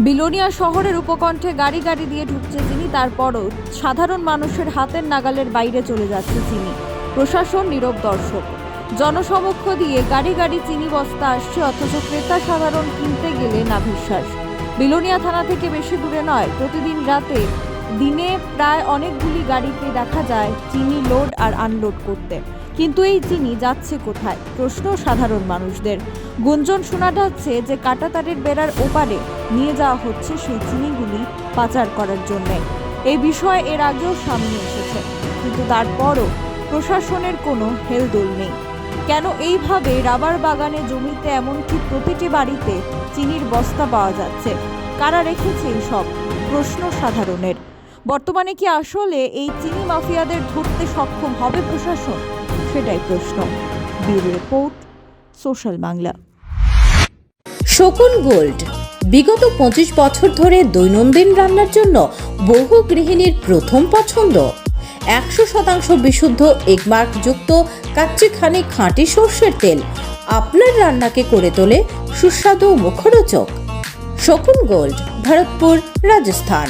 বিলোনিয়া শহরের উপকণ্ঠে গাড়ি গাড়ি দিয়ে ঢুকছে চিনি তারপরও সাধারণ মানুষের হাতের নাগালের বাইরে চলে যাচ্ছে চিনি প্রশাসন, নীরব দর্শক। জনসমক্ষ দিয়ে গাড়ি গাড়ি চিনি বস্তা আসছে, অথচ ক্রেতা সাধারণ কিনতে গেলে না বিশ্বাস বিলোনিয়া থানা থেকে বেশি দূরে নয়, প্রতিদিন রাতে দিনে প্রায় অনেকগুলি গাড়িতে দেখা যায় চিনি লোড আর আনলোড করতে। কিন্তু এই চিনি যাচ্ছে কোথায়? প্রশ্ন সাধারণ মানুষদের। গুঞ্জন শোনা যাচ্ছে যে কাটাতারের বেড়ার ওপারে নিয়ে যাওয়া হচ্ছে সেই চিনিগুলি পাচার করার জন্য। এই বিষয়ে এর আগেও সামনে এসেছে, কিন্তু তারপরও প্রশাসনের কোনো হেলদোল নেই। কেন এইভাবে রাবার বাগানে জমিতে এমনকি প্রতিটি বাড়িতে চিনির বস্তা পাওয়া যাচ্ছে? কারা রেখেছে এই সব? প্রশ্ন সাধারণের। বর্তমানে কি আসলে এই চিনি মাফিয়াদের ধরতে সক্ষম হবে প্রশাসন? সেটাই প্রশ্ন। Bureau report, Social Bangla. শকুন গোল্ড, বিগত পঁচিশ বছর ধরে দৈনন্দিন রান্নার জন্য বহু গৃহিণীর প্রথম পছন্দ। একশো শতাংশ বিশুদ্ধ এগমার্কযুক্ত কাচ্চিখানি খাঁটি সর্ষের তেল আপনার রান্নাকে করে তোলে সুস্বাদু মুখরোচক। শকুন গোল্ড, ভরতপুর, রাজস্থান।